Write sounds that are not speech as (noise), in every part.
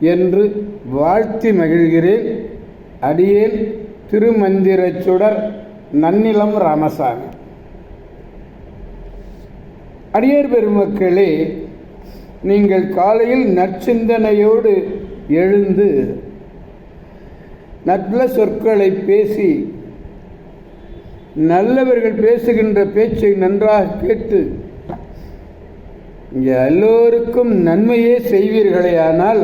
என்று வாழ்த்தி மகிழ்கிறேன். அடியேன் திருமந்திரச் சுடர் நன்னிலம் ராமசாமி. அடியார் பெருமக்களே நீங்கள் காலையில் நற்சிந்தனையோடு எழுந்து நல்ல சொற்களை பேசி நல்லவர்கள் பேசுகின்ற பேச்சை நன்றாக கேட்டு எல்லோருக்கும் நன்மையே செய்வீர்களே ஆனால்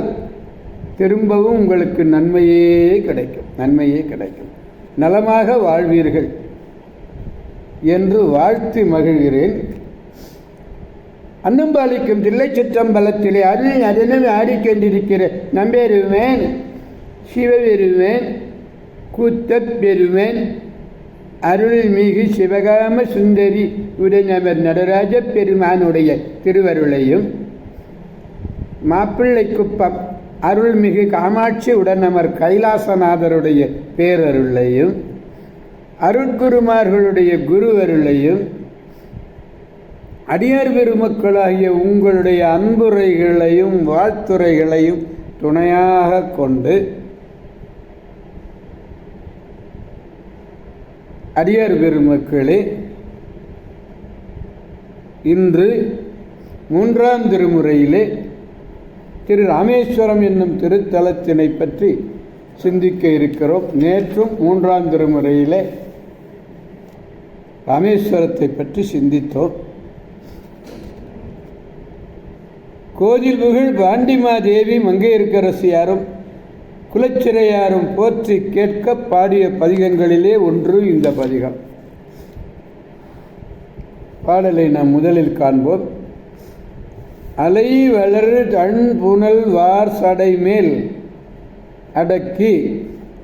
திரும்பவும் உங்களுக்கு நன்மையே கிடைக்கும் நன்மையே கிடைக்கும். நலமாக வாழ்வீர்கள் என்று வாழ்த்தி மகிழ்கிறேன். அன்னம்பாலிக்கும் தில்லை சிற்றம்பலத்திலே அருள் அதனும் ஆடிக்கொண்டிருக்கிற நம்பெருவேன் சிவபெருவேன் கூத்தப் பெருவேன் அருள்மிகு சிவகாம சுந்தரி உடனவர் நடராஜ பெருமானுடைய திருவருளையும் மாப்பிள்ளைக்குப்பம் அருள்மிகு காமாட்சி உடனமர் கைலாசநாதருடைய பேரருளையும் அருட்குருமார்களுடைய குருவருளையும் அடியார் பெருமக்களாகிய உங்களுடைய அன்புரைகளையும் வாழ்த்துறைகளையும் துணையாக கொண்டு அடியார் பெருமக்களே இன்று மூன்றாம் திருமுறையிலே திரு ராமேஸ்வரம் என்னும் திருத்தலத்தினை பற்றி சிந்திக்க இருக்கிறோம். நேற்றும் மூன்றாம் திருமுறையிலே ராமேஸ்வரத்தை பற்றி சிந்தித்தோம். கோதில் புகழ் பாண்டிமாதேவி மங்கையர்க்கரசியாரும் குலச்சிறையாரும் போற்றி கேட்க பாடிய பதிகங்களிலே ஒன்று இந்த பதிகம். பாடலை நாம் முதலில் காண்போம். அலை வளர் தன் புனல் வார் சடைமேல் அடக்கி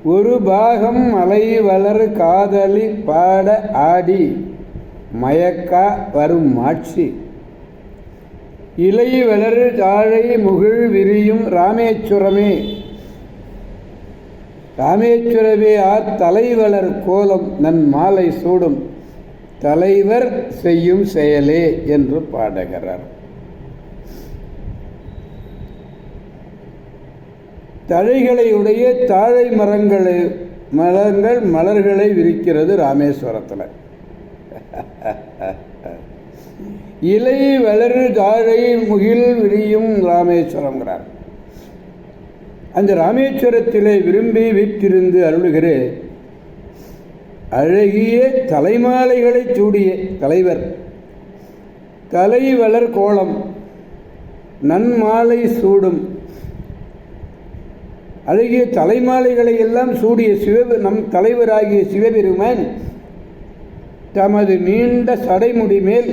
ஒரு பாகம் அலை வளர் காதலி பாட ஆடி மயக்கா வரும் ஆட்சி இலை வளர் தாழை முகிழ் விரியும் ராமேஸ்வரமே ராமேஸ்வரமே ஆர் தலைவளர் கோலம் நன் மாலை சூடும். தலைவர் செய்யும் செயலே என்று பாடுகிறார். தழைகளை உடைய தாழை மரங்களை மலங்கள் மலர்களை விரிக்கிறது ராமேஸ்வரத்தில். (laughs) இலை வளரு தாழை முகில் விரியும் ராமேஸ்வரங்கிறார் அந்த ராமேஸ்வரத்திலே விரும்பி வீற்றிருந்து அருளுகிற அழகிய தலைமாலைகளை சூடிய தலைவர் தலைவளர் கோலம் நன்மாலை சூடும் அழகிய தலைமாலைகளை எல்லாம் சூடிய சிவ நம் தலைவராகிய சிவபெருமான் தமது நீண்ட சடைமுடி மேல்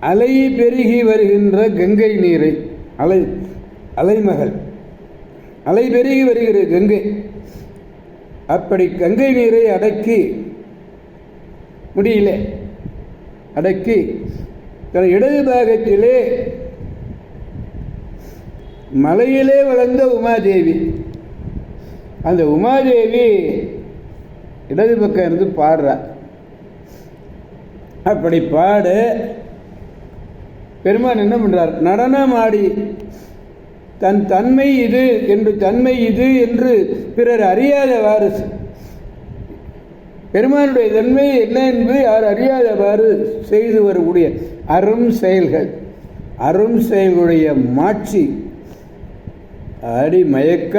அலை பெருகி வருகின்ற கங்கை நீரை அலை அலைமகள். அலை பெருகி வருகிற கங்கை. அப்படி கங்கை நீரை அடக்கி முடியல அடக்கி தன் இடது பாகத்திலே மலையிலே வளர்ந்த உமாதேவி. அந்த உமாதேவி இடது பக்கம் இருந்து பாடுறா. அப்படி பாட. பெருமான் என்ன பண்ணுறார் நடனம் ஆடி தன் தன்மை இது என்று தன்மை இது என்று பிறர் அறியாதவாறு பெருமானுடைய தன்மை என்ன என்பது யார் அறியாதவாறு செய்து வரக்கூடிய அரும் செயல்கள். அரும் செயல்களுடைய மாட்சி. அடி மயக்க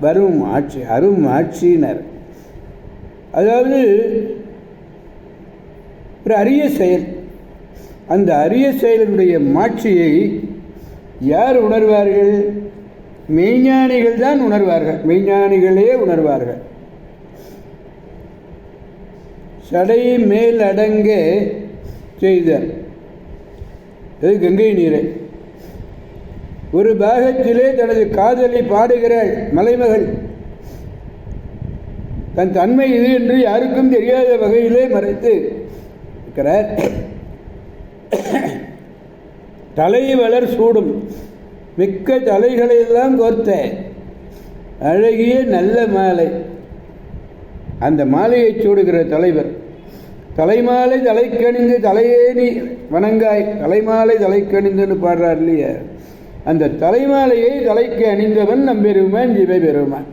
வரும் ஆட்சி அரும் ஆட்சியினர். அதாவது ஒரு அரிய செயல். அந்த அரிய செயலினுடைய மாட்சியை யார் உணர்வார்கள்? மெய்ஞானிகள் தான் உணர்வார்கள். மெய்ஞானிகளே உணர்வார்கள். சடை மேல் அடங்க செய்த இது கங்கை நீரை? ஒரு பாகத்திலே தனது காதலை பாடுகிறாள் மலைமகள். தன் தன்மை இது என்று யாருக்கும் தெரியாத வகையிலே மறைத்து இருக்கிறார். தலை வளர் சூடும். மிக்க தலைகளையெல்லாம் கோர்த்த அழகிய நல்ல மாலை. அந்த மாலையை சூடுகிற தலைவர் தலைமாலை தலைக்கணிந்து தலையேனி வணங்காய் தலைமாலை தலைக்கணிந்துன்னு பாடுறார் இல்லையா? அந்த தலைமாலையை தலைக்கு அணிந்தவன் நம்பெருமான் பெருமான்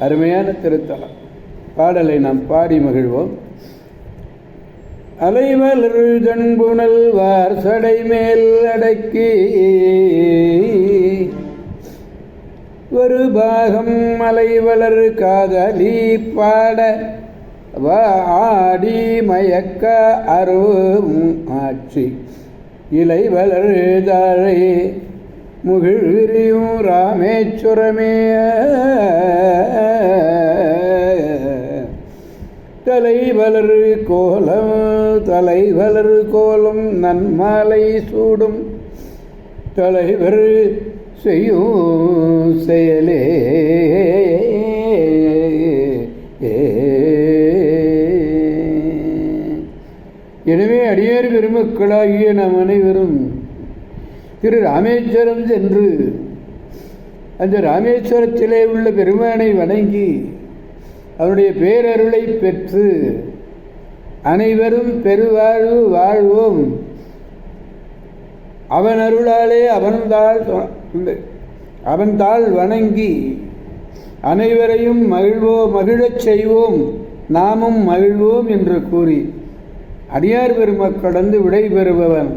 அருமையான திருத்தலம். பாடலை நாம் பாடி மகிழ்வோம். அலைவலர் தன்புணல் வார் சடை மேல் அடக்கி ஒரு பாகம் மலைவளர் காதலி பாட வா ஆடி மயக்க அருவும் ஆட்சி. இலை வளர்தாழே முகிழ்விரியும் ராமேஸ்வரமே தலை வளர் கோலம் தலை வளர் கோலம் நன்மாலை சூடும். தலைவர் செய்யும் செயலே. நேர் பெருமக்களாகிய நாம் அனைவரும் திரு ராமேஸ்வரம் சென்று அந்த ராமேஸ்வரத்திலே உள்ள பெருமானை வணங்கி அவருடைய பேரருளை பெற்று அனைவரும் பெருவாழ்வு வாழ்வோம். அவன் அருளாலே அவன்தாள் அவன்தாள் வணங்கி அனைவரையும் மகிழ்வோம் மகிழச் செய்வோம். நாமும் மகிழ்வோம் என்று கூறி அடியார் பெருமக்கடந்து விடைபெறுபவன்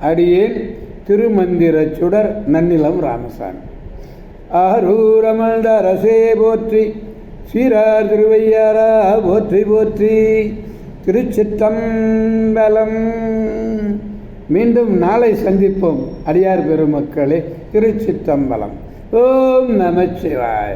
அடியேன் திருமந்திர சுடர் நன்னிலம் ராமசாமி. ஆரூரமல்த அரசே போற்றி சீரார் திருவையாரா போற்றி போற்றி. திருச்சித்தம்பலம் மீண்டும் நாளை சந்திப்போம் அடியார் பெருமக்களே திருச்சித்தம்பலம் ஓம் நமச்சிவாய.